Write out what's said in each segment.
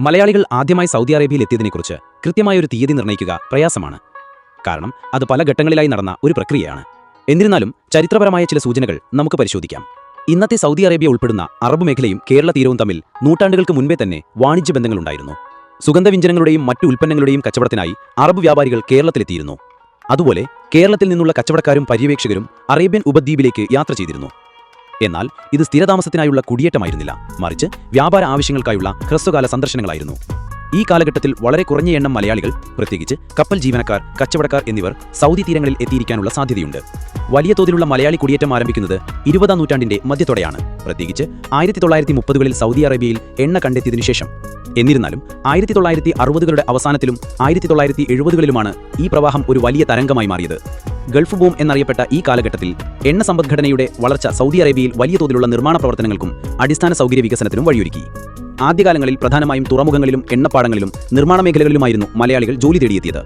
മലയാളികൾ ആദ്യമായി സൗദി അറേബ്യയിൽ എത്തിയതിനെക്കുറിച്ച് കൃത്യമായ ഒരു തീയതി നിർണയിക്കുക പ്രയാസമാണ്. കാരണം അത് പല ഘട്ടങ്ങളിലായി നടന്ന ഒരു പ്രക്രിയയാണ്. എന്നിരുന്നാലും ചരിത്രപരമായ ചില സൂചനകൾ നമുക്ക് പരിശോധിക്കാം. ഇന്നത്തെ സൗദി അറേബ്യ ഉൾപ്പെടുന്ന അറബ് മേഖലയും കേരള തീരവും തമ്മിൽ നൂറ്റാണ്ടുകൾക്ക് മുൻപേ തന്നെ വാണിജ്യ ബന്ധങ്ങളുണ്ടായിരുന്നു. സുഗന്ധവ്യഞ്ജനങ്ങളുടെയും മറ്റു ഉൽപ്പന്നങ്ങളുടെയും കച്ചവടത്തിനായി അറബ് വ്യാപാരികൾ കേരളത്തിലെത്തിയിരുന്നു. അതുപോലെ കേരളത്തിൽ നിന്നുള്ള കച്ചവടക്കാരും പര്യവേക്ഷകരും അറേബ്യൻ ഉപദ്വീപിലേക്ക് യാത്ര ചെയ്തിരുന്നു. എന്നാൽ ഇത് സ്ഥിരതാമസത്തിനായുള്ള കുടിയേറ്റമായിരുന്നില്ല. മറിച്ച് വ്യാപാര ആവശ്യങ്ങൾക്കായുള്ള ഹ്രസ്വകാല സന്ദർശനങ്ങളായിരുന്നു. ഈ കാലഘട്ടത്തിൽ വളരെ കുറഞ്ഞ എണ്ണം മലയാളികൾ പ്രത്യേകിച്ച് കപ്പൽ ജീവനക്കാർ കച്ചവടക്കാർ എന്നിവർ സൗദി തീരങ്ങളിൽ എത്തിയിരിക്കാനുള്ള സാധ്യതയുണ്ട്. വലിയ തോതിലുള്ള മലയാളി കുടിയേറ്റം ആരംഭിക്കുന്നത് ഇരുപതാം നൂറ്റാണ്ടിന്റെ മധ്യത്തോടെയാണ്. പ്രത്യേകിച്ച് ആയിരത്തി തൊള്ളായിരത്തി മുപ്പതുകളിൽ സൗദി അറേബ്യയിൽ എണ്ണ കണ്ടെത്തിയതിനു ശേഷം. എന്നിരുന്നാലും ആയിരത്തി തൊള്ളായിരത്തി അറുപതുകളുടെ അവസാനത്തിലും ആയിരത്തി തൊള്ളായിരത്തി എഴുപതുകളിലുമാണ് ഈ പ്രവാഹം ഒരു വലിയ തരംഗമായി മാറിയത്. ഗൾഫ് ബൂം എന്നറിയപ്പെട്ട ഈ കാലഘട്ടത്തിൽ എണ്ണ സമ്പദ്ഘടനയുടെ വളർച്ച സൗദി അറേബ്യയിൽ വലിയ തോതിലുള്ള നിർമ്മാണ പ്രവർത്തനങ്ങൾക്കും അടിസ്ഥാന സൗകര്യ വികസനത്തിനും വഴിയൊരുക്കി. ആദ്യകാലങ്ങളിൽ പ്രധാനമായും തുറമുഖങ്ങളിലും എണ്ണപ്പാടങ്ങളിലും നിർമ്മാണ മേഖലകളിലുമായിരുന്നു മലയാളികൾ ജോലി തേടിയെത്തിയത്.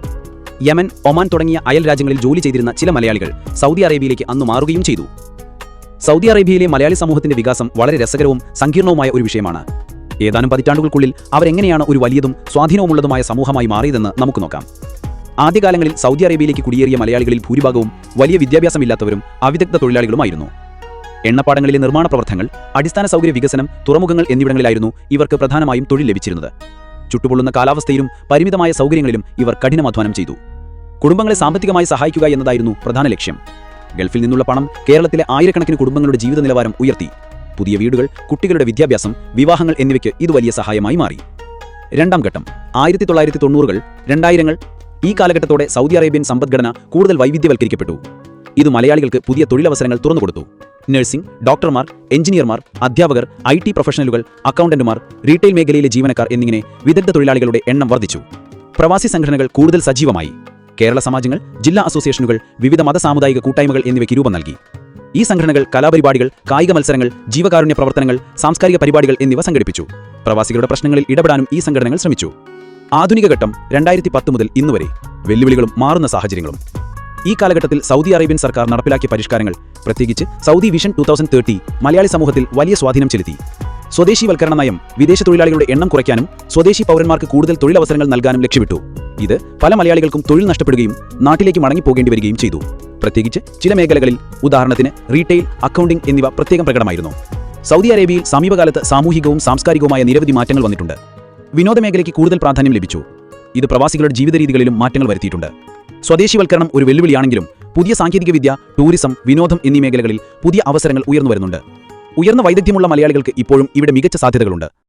യമൻ ഒമാൻ തുടങ്ങിയ അയൽ രാജ്യങ്ങളിൽ ജോലി ചെയ്തിരുന്ന ചില മലയാളികൾ സൗദി അറേബ്യയിലേക്ക് അന്ന് മാറുകയും ചെയ്തു. സൗദി അറേബ്യയിലെ മലയാളി സമൂഹത്തിന്റെ വികാസം വളരെ രസകരവും സങ്കീർണവുമായ ഒരു വിഷയമാണ്. ഏതാനും പതിറ്റാണ്ടുകൾക്കുള്ളിൽ അവരെങ്ങനെയാണ് ഒരു വലിയതും സ്വാധീനവുമുള്ളതുമായ സമൂഹമായി മാറിയതെന്ന് നമുക്ക് നോക്കാം. ആദ്യകാലങ്ങളിൽ സൗദി അറേബ്യയിലേക്ക് കുടിയേറിയ മലയാളികളിൽ ഭൂരിഭാഗവും വലിയ വിദ്യാഭ്യാസമില്ലാത്തവരും അവിദഗ്ധ തൊഴിലാളികളുമായിരുന്നു. എണ്ണപ്പാടങ്ങളിലെ നിർമ്മാണ പ്രവർത്തനങ്ങൾ അടിസ്ഥാന സൗകര്യ വികസനം തുറമുഖങ്ങൾ എന്നിവിടങ്ങളിലായിരുന്നു ഇവർക്ക് പ്രധാനമായും തൊഴിൽ ലഭിച്ചിരുന്നത്. ചുട്ടുപൊള്ളുന്ന കാലാവസ്ഥയിലും പരിമിതമായ സൗകര്യങ്ങളിലും ഇവർ കഠിനമധ്വാനം ചെയ്തു. കുടുംബങ്ങളെ സാമ്പത്തികമായി സഹായിക്കുക എന്നതായിരുന്നു പ്രധാന ലക്ഷ്യം. ഗൾഫിൽ നിന്നുള്ള പണം കേരളത്തിലെ ആയിരക്കണക്കിന് കുടുംബങ്ങളുടെ ജീവിത നിലവാരം ഉയർത്തി. പുതിയ വീടുകൾ കുട്ടികളുടെ വിദ്യാഭ്യാസം വിവാഹങ്ങൾ എന്നിവയ്ക്ക് ഇത് വലിയ സഹായമായി മാറി. രണ്ടാം ഘട്ടം. ആയിരത്തി തൊള്ളായിരത്തി തൊണ്ണൂറുകൾ രണ്ടായിരങ്ങൾ ഈ കാലഘട്ടത്തോടെ സൗദി അറേബ്യൻ സമ്പദ്ഘടന കൂടുതൽ വൈവിധ്യവൽക്കരിക്കപ്പെട്ടു. ഇത് മലയാളികൾക്ക് പുതിയ തൊഴിലവസരങ്ങൾ തുറന്നുകൊടുത്തു നഴ്സിംഗ് ഡോക്ടർമാർ എഞ്ചിനീയർമാർ അധ്യാപകർ ഐ ടി പ്രൊഫഷണലുകൾ അക്കൗണ്ടന്റുമാർ റീറ്റെയിൽ മേഖലയിലെ ജീവനക്കാർ എന്നിങ്ങനെ വിദഗ്ധ തൊഴിലാളികളുടെ എണ്ണം വർദ്ധിച്ചു. പ്രവാസി സംഘടനകൾ കൂടുതൽ സജീവമായി. കേരള സമാജങ്ങൾ ജില്ലാ അസോസിയേഷനുകൾ വിവിധ മത സാമുദായിക കൂട്ടായ്മകൾ എന്നിവയ്ക്ക് രൂപം നൽകി. ഈ സംഘടനകൾ കലാപരിപാടികൾ കായിക മത്സരങ്ങൾ ജീവകാരുണ്യ പ്രവർത്തനങ്ങൾ സാംസ്കാരിക പരിപാടികൾ എന്നിവ സംഘടിപ്പിച്ചു. പ്രവാസികളുടെ പ്രശ്നങ്ങളിൽ ഇടപെടാനും ഈ സംഘടനകൾ ശ്രമിച്ചു. ആധുനിക ഘട്ടം രണ്ടായിരത്തി പത്ത് മുതൽ ഇന്നുവരെ വെല്ലുവിളികളും മാറുന്ന സാഹചര്യങ്ങളും. ഈ കാലഘട്ടത്തിൽ സൗദി അറേബ്യൻ സർക്കാർ നടപ്പിലാക്കിയ പരിഷ്കാരങ്ങൾ പ്രത്യേകിച്ച് Saudi vision two thousand thirty Malayali സമൂഹത്തിൽ വലിയ സ്വാധീനം ചെലുത്തി. സ്വദേശിവൽക്കരണ നയം വിദേശ തൊഴിലാളികളുടെ എണ്ണം കുറയ്ക്കാനും സ്വദേശി പൗരന്മാർക്ക് കൂടുതൽ തൊഴിലവസരങ്ങൾ നൽകാനും ലക്ഷ്യമിട്ടു. ഇത് പല മലയാളികൾക്കും തൊഴിൽ നഷ്ടപ്പെടുകയും നാട്ടിലേക്ക് മടങ്ങിപ്പോകേണ്ടി വരികയും ചെയ്തു. പ്രത്യേകിച്ച് ചില മേഖലകളിൽ ഉദാഹരണത്തിന് റീറ്റെയിൽ അക്കൗണ്ടിംഗ് എന്നിവ പ്രത്യേകം പ്രകടമായിരുന്നു. സൗദി അറേബ്യയിൽ സമീപകാലത്ത് സാമൂഹികവും സാംസ്കാരികവുമായ നിരവധി മാറ്റങ്ങൾ വന്നിട്ടുണ്ട്. വിനോദ മേഖലയ്ക്ക് കൂടുതൽ പ്രാധാന്യം ലഭിച്ചു. ഇത് പ്രവാസികളുടെ ജീവിത രീതികളിലും മാറ്റങ്ങൾ വരുത്തിയിട്ടുണ്ട്. സ്വദേശിവൽക്കരണം ഒരു വെല്ലുവിളിയാണെങ്കിലും പുതിയ സാങ്കേതികവിദ്യ ടൂറിസം വിനോദം എന്നീ മേഖലകളിൽ പുതിയ അവസരങ്ങൾ ഉയർന്നു വരുന്നുണ്ട്. ഉയർന്ന വൈദഗ്ധ്യമുള്ള മലയാളികൾക്ക് ഇപ്പോഴും ഇവിടെ മികച്ച സാധ്യതകളുണ്ട്.